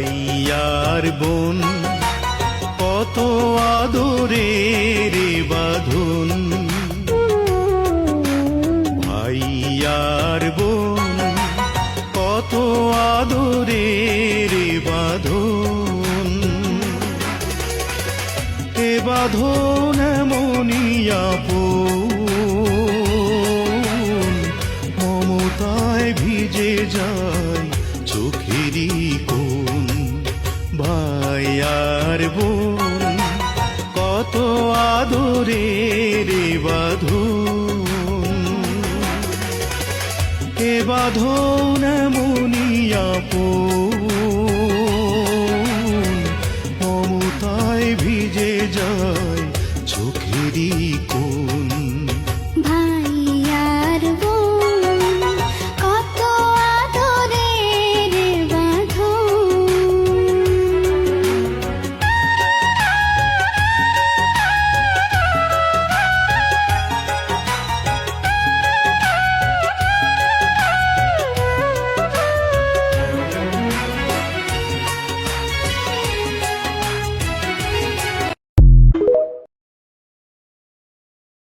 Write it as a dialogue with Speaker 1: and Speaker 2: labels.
Speaker 1: ভাইয়ার বোন, কত আদরে রে বাঁধন। ভাইয়ার বোন, কত আদরে রে বাঁধন। এ বাঁধন মনিয়াপন মমতায় ভিজে যায়। ভাইয়ার আর বোন, কত আদরে রে বাধু এ নমুনিয়া পো মমতায় ভিজে যায় চোখেরই কোন